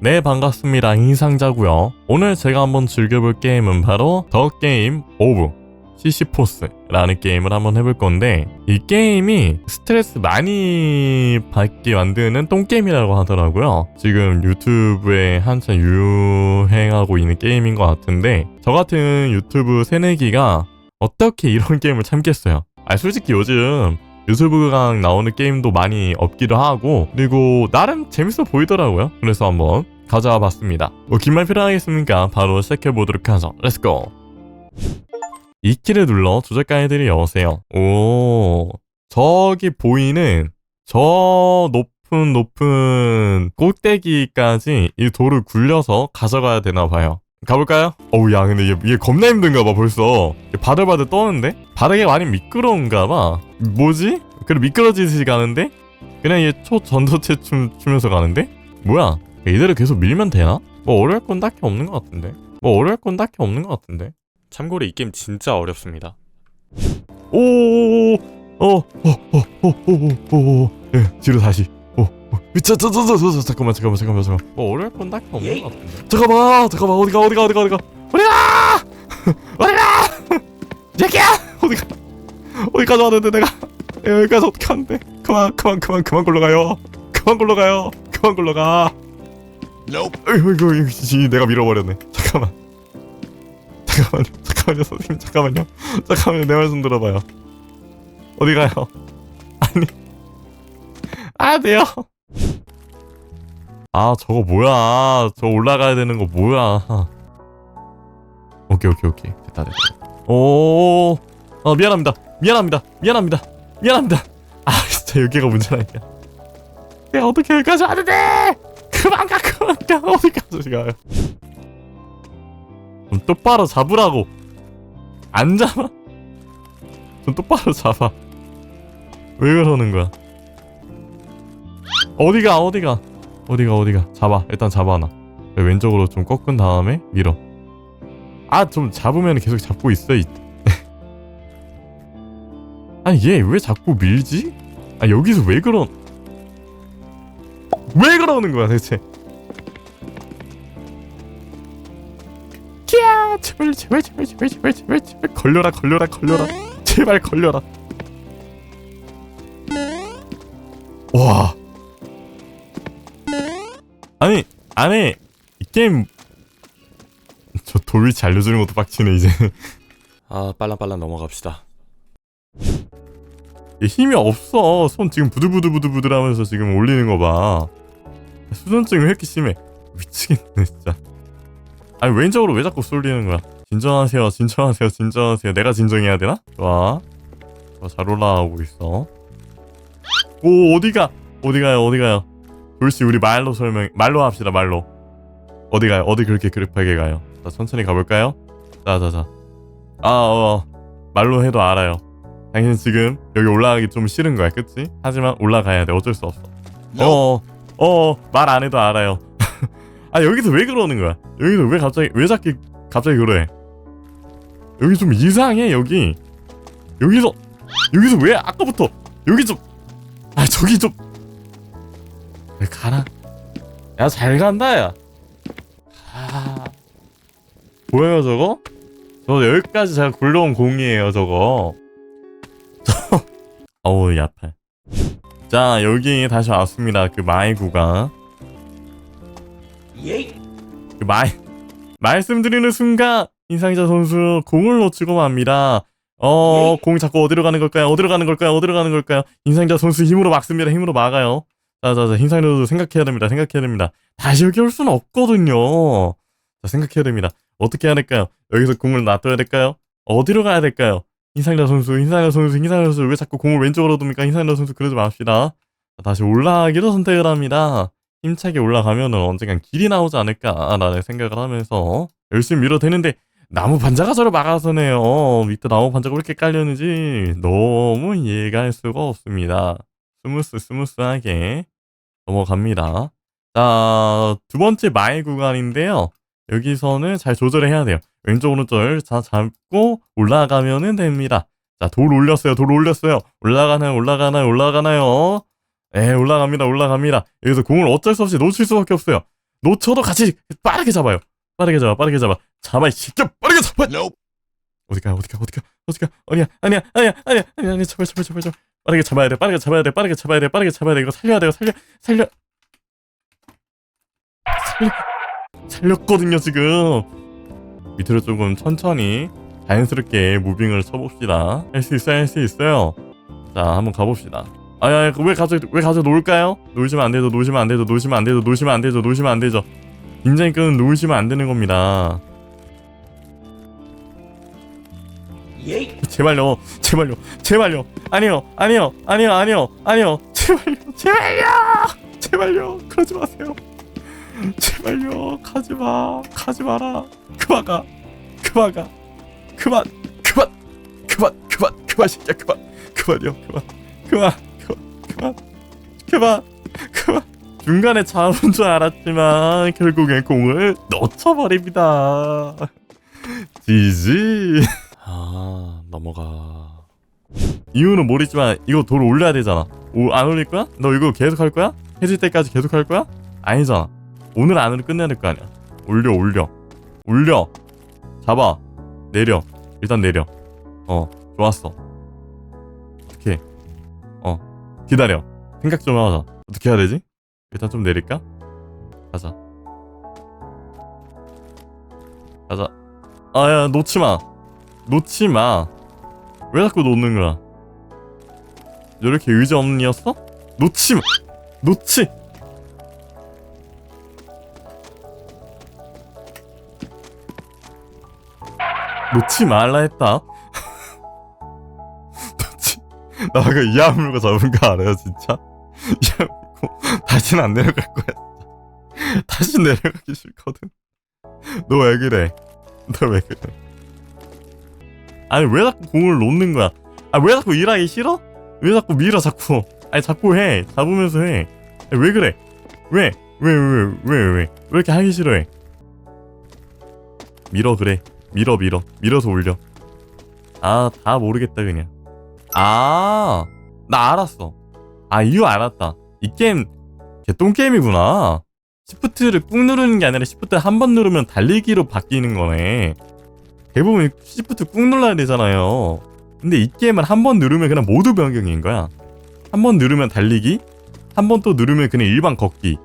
네 반갑습니다. 인상자고요. 오늘 제가 한번 즐겨볼 게임은 바로 더 게임 오브 시시포스라는 게임을 한번 해볼 건데 이 게임이 스트레스 많이 받게 만드는 똥게임이라고 하더라고요. 지금 유튜브에 한참 유행하고 있는 게임인 것 같은데 저 같은 유튜브 새내기가 어떻게 이런 게임을 참겠어요? 아 솔직히 요즘 유튜브강 나오는 게임도 많이 없기도 하고 그리고 나름 재밌어 보이더라고요. 그래서 한번 가져와 봤습니다. 뭐 긴 말 필요하겠습니까? 바로 시작해 보도록 하죠. 렛츠고 이 키를 눌러 조작 가이드를 여세요. 오 저기 보이는 저 높은 높은 꼭대기까지 이 돌을 굴려서 가져가야 되나 봐요 가볼까요? 어우 야 근데 얘, 얘 겁나 힘든가 봐 벌써 얘 바들바들 떠는데? 바닥이 많이 미끄러운가 봐 뭐지? 그래 미끄러지듯이 가는데? 그냥 얘 초 전도체 춤 추면서 가는데? 뭐야 이대로 계속 밀면 되나? 뭐 어려울 건 딱히 없는 것 같은데 뭐 어려울 건 딱히 없는 것 같은데 참고로 이 게임 진짜 어렵습니다 오오오오오오오오오 예 뒤로 다시 오 미쳐 저저저저 잠깐만 잠깐만 잠깐만 잠깐만. 뭐 어려울 건 딱히 없는 것 같은데. 잠깐만 잠깐만 어디가 어디가 어디가 어디가? 어디가! 어디가! 새끼야! 어디가? 어디까지 왔는데 내가? 여기까지 어떻게 하는데? 그만 그만 그만 그만 굴러가요. 그만 굴러가요. 그만 굴러가. 어이구 이거 이거 씨, 내가 밀어버렸네. 잠깐만. 잠깐만요 잠깐만요 선생님 잠깐만요. 잠깐만요 내 말 좀 들어봐요. 어디 가요? 아니. 아 돼요 아 저거 뭐야? 저 올라가야 되는 거 뭐야? 오케이 오케이 오케이. 됐다 됐다. 오 어, 미안합니다. 미안합니다. 미안합니다. 미안합니다. 아 진짜 여기가 문제라니까 내가 어떻게 여기까지 왔는데 그만 가 그만 가. 어디까지 가요? 좀 똑바로 잡으라고. 안 잡아. 좀 똑바로 잡아. 왜 그러는 거야? 어디가 어디가 어디가 어디가? 잡아. 일단 잡아 놔 왼쪽으로 좀 꺾은 다음에 밀어. 아 좀 잡으면 계속 잡고 있어 이 아니 얘 왜 자꾸 밀지? 아 여기서 왜 그런 왜 그러는 거야 대체? 키야 제발 제발 제발 제발 제발 제발 제발. 걸려라 걸려라 걸려라. 제발 걸려라. 와 안에 이 게임 저 돌위치 알려주는 것도 빡치네 이제. 아 빨랑빨랑 넘어갑시다. 얘 힘이 없어. 손 지금 부들부들부들부들 하면서 지금 올리는 거봐. 수전증이 왜 이렇게 심해? 미치겠네 진짜. 아니 왼쪽으로 왜 자꾸 쏠리는 거야? 진정하세요 진정하세요 진정하세요. 내가 진정해야 되나? 좋아. 좋아 잘 올라가고 있어. 오 어디가? 어디가요 어디가요 돌씨 우리 말로 설명 말로 합시다 말로. 어디 가요? 어디 그렇게 급하게 가요? 자 천천히 가볼까요? 자자자. 아어 말로 해도 알아요. 당신 지금 여기 올라가기 좀 싫은 거야 그치? 하지만 올라가야 돼. 어쩔 수 없어 어어말 안 해도 알아요. 아 여기서 왜 그러는 거야? 여기서 왜 갑자기 왜 자꾸 갑자기 그래? 여기 좀 이상해 여기. 여기서 여기서 왜 아까부터 여기 좀아 저기 좀 왜 가라? 야 잘 간다 야. 아, 보여요 저거? 저 여기까지 제가 굴러온 공이에요 저거. 저 어우 야팔. 자 여기 다시 왔습니다 그 마이 구간. 그 마이 말씀드리는 순간 인상자 선수 공을 놓치고 맙니다. 어 공이 자꾸 어디로 가는 걸까요? 어디로 가는 걸까요? 어디로 가는 걸까요? 인상자 선수 힘으로 막습니다. 힘으로 막아요 자자자 선수 생각해야 됩니다 생각해야 됩니다. 다시 여기 올 수는 없거든요. 자 생각해야 됩니다. 어떻게 해야 될까요? 여기서 공을 놔둬야 될까요? 어디로 가야 될까요? 인상자 선수 인상자 선수 인상자 선수 왜 자꾸 공을 왼쪽으로 둡니까? 인상자 선수 그러지 맙시다. 자, 다시 올라가기로 선택을 합니다. 힘차게 올라가면 은 언젠간 길이 나오지 않을까라는 생각을 하면서 열심히 밀어대는데 나무 반자가 저를 막아서네요. 밑에 나무 반자가 왜 이렇게 깔렸는지 너무 이해가 할 수가 없습니다. 스무스 스무스하게 넘어갑니다. 자, 두 번째 마일 구간인데요. 여기서는 잘 조절을 해야 돼요. 왼쪽 오른쪽을 다 잡고 올라가면은 됩니다. 자, 돌 올렸어요. 돌 올렸어요. 올라가나요? 올라가나요? 올라가나요? 에 올라갑니다 올라갑니다 여기서 공을 어쩔 수 없이 놓칠 수밖에 없어요 놓쳐도 같이 빠르게 잡아요. 빠르게 잡아, 빠르게 잡아. 잡아, 이 새끼야, 빠르게 잡아. 어디가, 어디가, 어디가, 어디가. 아니야, 아니야, 아니야, 아니야, 아니야, 아니야, 제발, 제발, 제발, 제발. 빠르게 잡아야 돼, 빠르게 잡아야 돼, 빠르게 잡아야 돼, 빠르게 잡아야 돼. 이거 살려야 돼, 살려, 살려. 살려. 살렸거든요, 지금. 밑으로 조금 천천히 자연스럽게 무빙을 쳐봅시다. 할 수 있어요, 할 수 있어요. 자, 한번 가봅시다. 아야, 왜 가져, 왜 가져 놀까요? 놀시면 안 되죠, 놀시면 안 되죠, 놀시면 안 되죠, 놀시면 안 되죠, 놀시면 안 되죠. 굉장히 끈 놀시면 안 되는 겁니다. 제발요, 제발요, 제발요. 아니요, 아니요, 아니요, 아니요, 아니요. 제발요, 제발요, 제발요. 그러지 마세요. 제발요, 가지 마, 가지 마라. 그만 가, 그만 가, 그만, 그만, 그만, 그만, 그만, 새끼야, 그만, 그만요, 그만, 그만, 그만, 그만, 그만. 중간에 잡은 줄 알았지만 결국엔 공을 놓쳐버립니다. 지지. 아 넘어가. 이유는 모르지만 이거 돌 올려야 되잖아. 오, 안 올릴 거야? 너 이거 계속 할 거야? 해질 때까지 계속 할 거야? 아니잖아. 오늘 안으로 끝내야 될 거 아니야. 올려 올려 올려. 잡아 내려 일단 내려. 어 좋았어. 어떻게? 어 기다려. 생각 좀 하자. 어떻게 해야 되지? 일단 좀 내릴까? 가자. 가자. 아야 놓지 마. 놓지 마. 왜 자꾸 놓는 거야? 이렇게 의지 없는 이었어? 놓지 마. 놓지. 놓지 말라 했다. 놓지. 나 방금 이 아물고 잡은 거 알아요, 진짜? 이 아물고 다시는 안 내려갈 거야. 다시 내려가기 싫거든. 너 왜 그래? 너 왜 그래? 아니 왜 자꾸 공을 놓는 거야? 아 왜 자꾸 일하기 싫어? 왜 자꾸 밀어 자꾸? 아니 자꾸 해 잡으면서 해. 아니, 왜 그래? 왜? 왜 왜 왜 왜 왜 왜 이렇게 하기 싫어해? 밀어 그래 밀어 밀어 밀어서 올려. 아 다 모르겠다 그냥. 아 나 알았어. 아 이유 알았다. 이 게임 개똥 게임이구나. 시프트를 꾹 누르는 게 아니라 시프트 한 번 누르면 달리기로 바뀌는 거네. 대부분 시프트 꾹 눌러야 되잖아요. 근데 이 게임은 한 번 누르면 그냥 모두 변경인 거야. 한 번 누르면 달리기, 한 번 또 누르면 그냥 일반 걷기.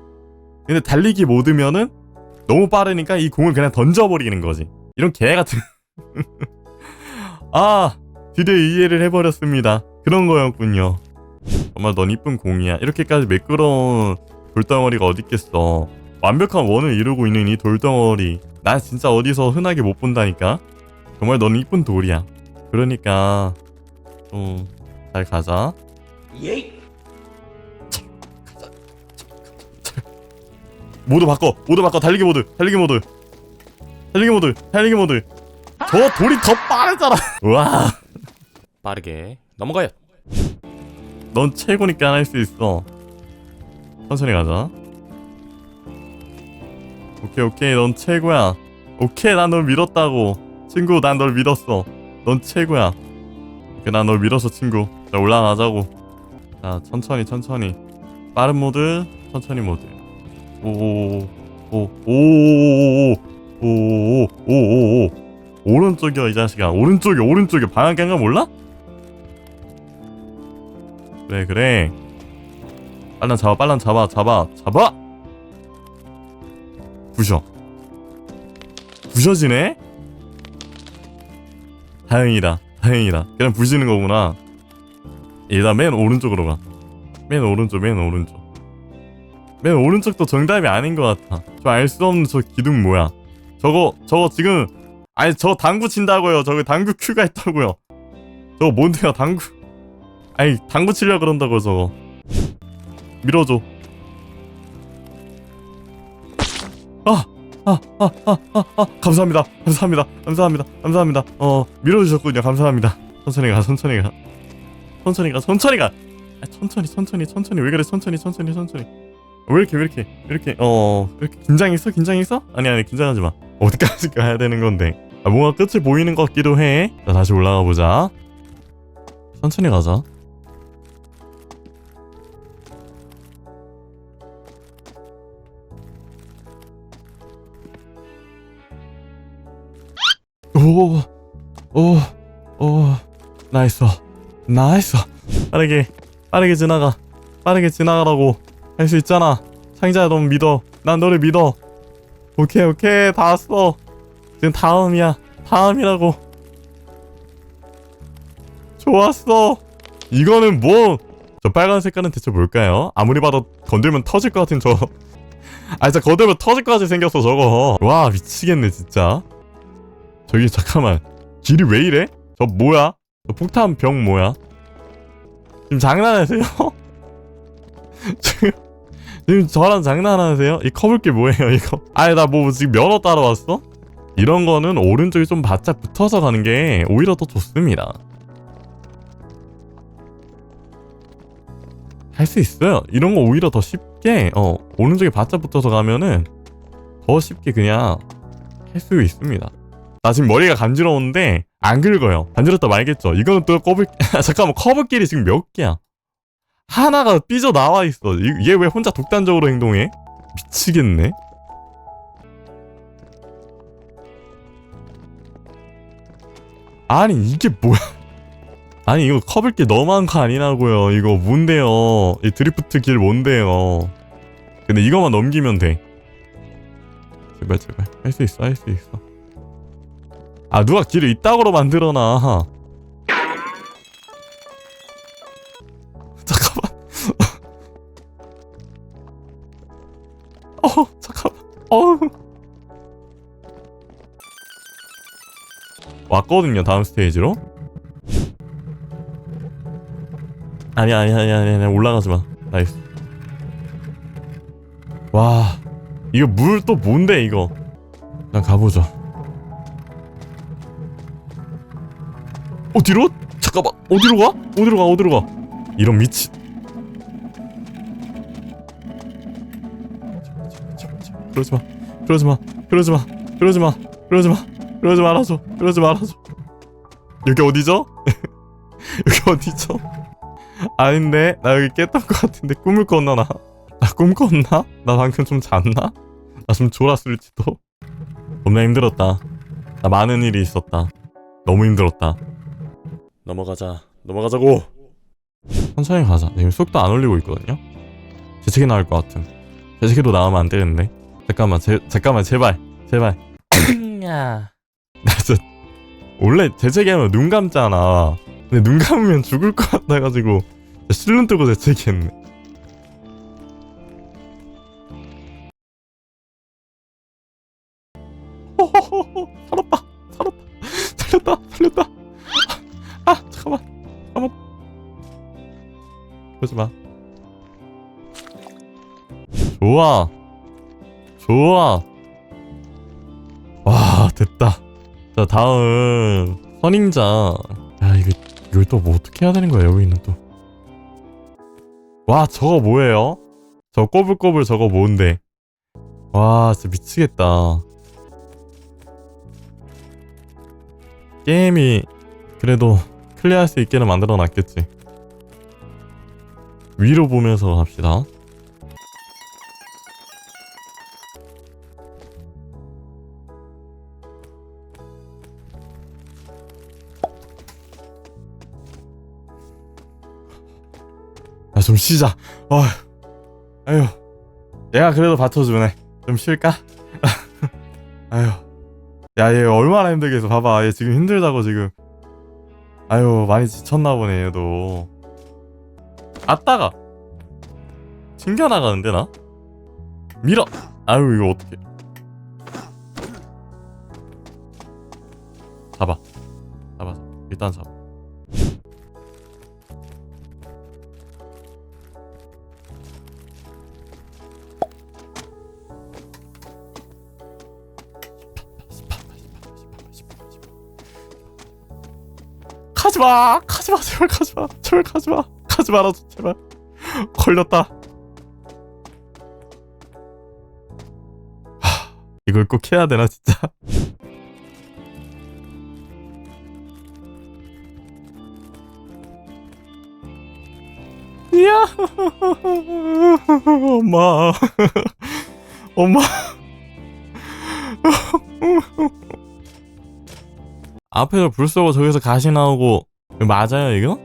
근데 달리기 모드면은 너무 빠르니까 이 공을 그냥 던져버리는 거지. 이런 개 같은. 아, 드디어 이해를 해버렸습니다. 그런 거였군요. 정말 넌 이쁜 공이야. 이렇게까지 매끄러운 돌덩어리가 어딨겠어. 완벽한 원을 이루고 있는 이 돌덩어리. 난 진짜 어디서 흔하게 못 본다니까. 정말 넌 이쁜 돌이야. 그러니까 좀 잘 가자. 모드 바꿔. 모드 바꿔. 달리기 모드. 달리기 모드. 달리기 모드. 달리기 모드. 저 돌이 더 빠르잖아. 와. 빠르게 넘어가요. 넌 최고니까 할 수 있어. 천천히 가자. 오케이 오케이 넌 최고야. 오케이 난널 믿었다고. 친구 난 널 믿었어. 넌 최고야. 난 널 믿었어 친구. 자 올라가자고. 자 천천히 천천히. 빠른 모드 천천히 모드. 오오오오오오오오오오오오오오 오른쪽이야 이 자식아 오른쪽이 오른쪽이 방향 깬거 몰라? 그래 그래 빨랑 잡아 빨랑 잡아 잡아 잡아 부셔 부셔지네 다행이다 다행이다. 그냥 부시는 거구나. 일단 맨 오른쪽으로 가맨 오른쪽 맨 오른쪽. 맨 오른쪽도 정답이 아닌 것 같아. 저 알 수 없는 저 기둥 뭐야. 저거 저거 지금 아니 저 당구 친다고요. 저기 당구 큐가 있다고요. 저거 뭔데요 당구? 아니 당구 치려 그런다고 저거. 밀어줘. 아 감사합니다. 감사합니다. 감사합니다. 감사합니다. 어 밀어주셨군요. 감사합니다. 천천히 가 천천히 가. 천천히 가 천천히 가. 아, 천천히 천천히 천천히. 왜 그래? 천천히 천천히 천천히. 왜 이렇게 왜 이렇게 왜 이렇게 어왜 이렇게 긴장했어? 긴장했어? 아니 아니 긴장하지 마. 어디까지 가야 되는 건데. 아, 뭔가 끝을 보이는 것 같기도 해 자 다시 올라가 보자. 천천히 가자 나이스. 빠르게, 빠르게 지나가, 빠르게 지나가라고 할 수 있잖아. 상자야, 넌 믿어. 난 너를 믿어. 오케이, 오케이, 다 왔어. 지금 다음이야, 다음이라고. 좋았어. 이거는 뭐? 저 빨간 색깔은 대체 뭘까요? 아무리 봐도 건들면 터질 것 같은 저. 아 진짜 건들면 터질 것 같이 생겼어 저거. 와 미치겠네 진짜. 저기 잠깐만 길이 왜 이래? 저 뭐야? 저 폭탄 병 뭐야? 지금 장난하세요? 지금 지금 저랑 장난하세요? 이 커블길 뭐예요 이거? 아니 나 뭐 지금 면허 따러 왔어? 이런 거는 오른쪽이 좀 바짝 붙어서 가는 게 오히려 더 좋습니다. 할 수 있어요. 이런 거 오히려 더 쉽게 어 오른쪽에 바짝 붙어서 가면은 더 쉽게 그냥 할 수 있습니다. 나 지금 머리가 간지러운데 안 긁어요. 간지럽다 말겠죠. 이거는 또 커브 잠깐만 커브길이 지금 몇 개야? 하나가 삐져 나와 있어. 얘 왜 혼자 독단적으로 행동해? 미치겠네. 아니 이게 뭐야? 아니 이거 커블길 너무한 거 아니라고요 이거 뭔데요 이 드리프트 길 뭔데요 근데 이거만 넘기면 돼 제발 제발 할 수 있어 할 수 있어 아 누가 길을 이따구로 만들어놔 잠깐만 어 잠깐만 어 왔거든요 다음 스테이지로 아니 아니 아니 아니 아니 올라가지 마. 나이스. 와 이거 물 또 뭔데 이거? 난 가보자. 어디로? 잠깐만 어디로 가? 어디로 가? 어디로 가? 이런 미친. 그러지 마. 그러지 마. 그러지 마. 그러지 마. 그러지 마. 그러지 말아줘. 그러지 말아줘. 여기 어디죠? 여기 어디죠? 아닌데 나 여기 깼던 것 같은데 꿈을 꿨나 나? 나 꿈 꿨나? 나 방금 좀 잤나? 나 좀 졸았을지도 겁나 힘들었다 나 많은 일이 있었다 너무 힘들었다 넘어가자. 넘어가자고! 천천히 가자. 지금 속도 안 올리고 있거든요? 재채기 나올 것 같음 재채기도 나오면 안 되는데 잠깐만 제, 잠깐만 제발. 제발. 야. 나 진짜 원래 재채기 하면 눈 감잖아. 근데 눈 감으면 죽을 것 같아가지고 실눈 뜨고 재채기했네. 그러지 마 좋아 좋아 와 됐다 자 다음 선인자 야 이거 이걸 또 뭐 어떻게 해야 되는 거야 여기는 또 와 저거 뭐예요? 저 꼬불꼬불 저거 뭔데? 와 진짜 미치겠다. 게임이 그래도 클리어할 수 있게는 만들어 놨겠지. 위로 보면서 합시다. 야, 좀 쉬자. 어, 아유, 얘가 그래도 받쳐주네. 좀 쉴까? 아유, 야, 얘 얼마나 힘들겠어. 봐봐, 얘 지금 힘들다고 지금. 아유, 많이 지쳤나 보네, 얘도. 아따가 튕겨 나가는데 나? 밀어. 아유, 이거 어떻게? 잡아, 잡아, 일단 잡아. 가지마 가지마 제발 가지마 제발 가지마 가지 말아줘 제발. 걸렸다. 하, 이걸 꼭 해야 되나 진짜? 이야! 엄마. 엄마. 앞에서 불 쏘고 저기서 가시 나오고. 맞아요 이거?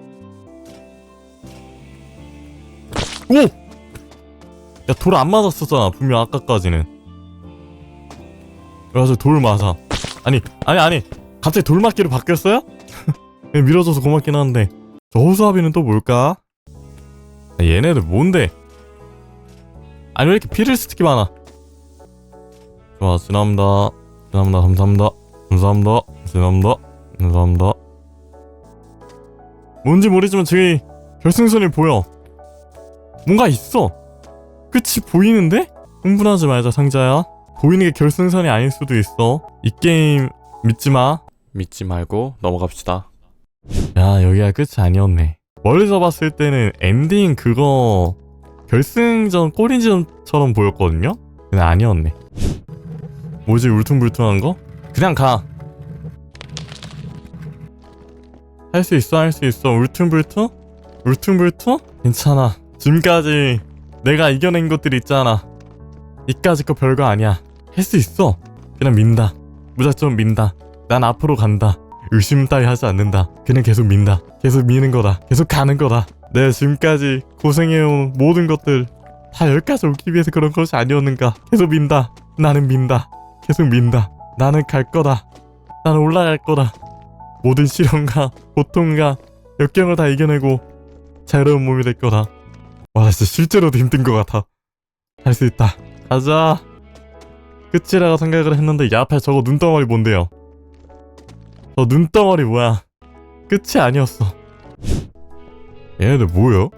오! 야 돌 안 맞았었잖아 분명 아까까지는. 그래서 돌 맞아. 아니 아니 아니. 갑자기 돌 맞기로 바뀌었어요? 밀어줘서 고맙긴 한데. 저 호수아비는 또 뭘까? 아, 얘네들 뭔데? 아니 왜 이렇게 피를 스틱이 많아? 좋아 지납니다. 지납니다 감사합니다. 감사합니다. 지납니다. 감사합니다. 뭔지 모르지만 저기 결승선이 보여 뭔가 있어 끝이 보이는데? 흥분하지 말자 상자야 보이는 게 결승선이 아닐 수도 있어 이 게임 믿지 마 믿지 말고 넘어갑시다. 야 여기가 끝이 아니었네 멀리서 봤을 때는 엔딩 그거 결승전 꼬리전처럼 보였거든요 근데 아니었네 뭐지 울퉁불퉁한 거? 그냥 가 할 수 있어 할 수 있어 울퉁불퉁? 울퉁불퉁? 괜찮아 지금까지 내가 이겨낸 것들 있잖아 이까짓 거 별거 아니야 할 수 있어 그냥 민다 무작정 민다 난 앞으로 간다 의심 따위 하지 않는다. 그냥 계속 민다. 계속 미는 거다. 계속 가는 거다. 내가 지금까지 고생해온 모든 것들 다 여기까지 오기 위해서 그런 것이 아니었는가. 계속 민다. 나는 민다. 계속 민다. 나는 갈 거다. 나는 올라갈 거다. 모든 시련과 고통과 역경을 다 이겨내고 자유로운 몸이 될 거다. 와, 나 진짜 실제로도 힘든 것 같아. 할 수 있다. 가자. 끝이라고 생각을 했는데 이 앞에 저거 눈덩어리 뭔데요? 저 눈덩어리 뭐야? 끝이 아니었어. 얘네들 뭐요?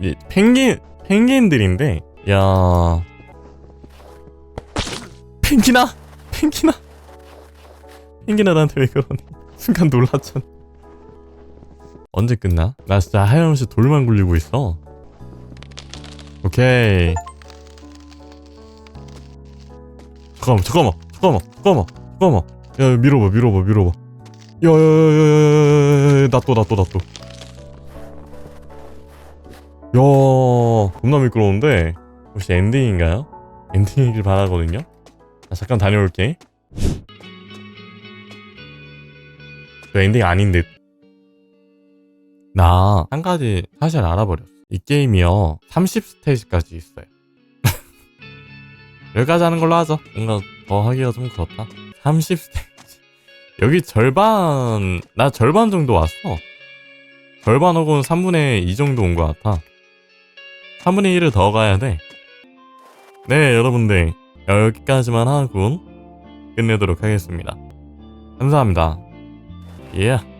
이 펭귄 펭귄들인데, 야 펭귄아, 펭귄아, 펭귄아 나한테 왜 그러니? 순간 놀랐잖아. 언제 끝나? 나 진짜 하염없이 돌만 굴리고 있어. 오케이. 잠깐만, 잠깐만, 잠깐만, 잠깐만, 잠깐만. 야, 밀어봐, 밀어봐, 밀어봐. 야, 야, 야, 야, 야, 야, 나 또, 나 또, 나 또. 야, 겁나 미끄러운데. 혹시 엔딩인가요? 엔딩이길 바라거든요. 아, 잠깐 다녀올게. 저 엔딩 아닌 듯. 나 한 가지 사실 알아버렸어. 이 게임이요. 30스테이지까지 있어요. 여기까지 하는 걸로 하죠. 뭔가 더 하기가 좀 그렇다. 30스테이지. 여기 절반 나 절반 정도 왔어. 절반 혹은 3분의 2 정도 온 것 같아. 3분의 1을 더 가야 돼네 여러분들. 여기까지만 하고 끝내도록 하겠습니다. 감사합니다. 예 yeah.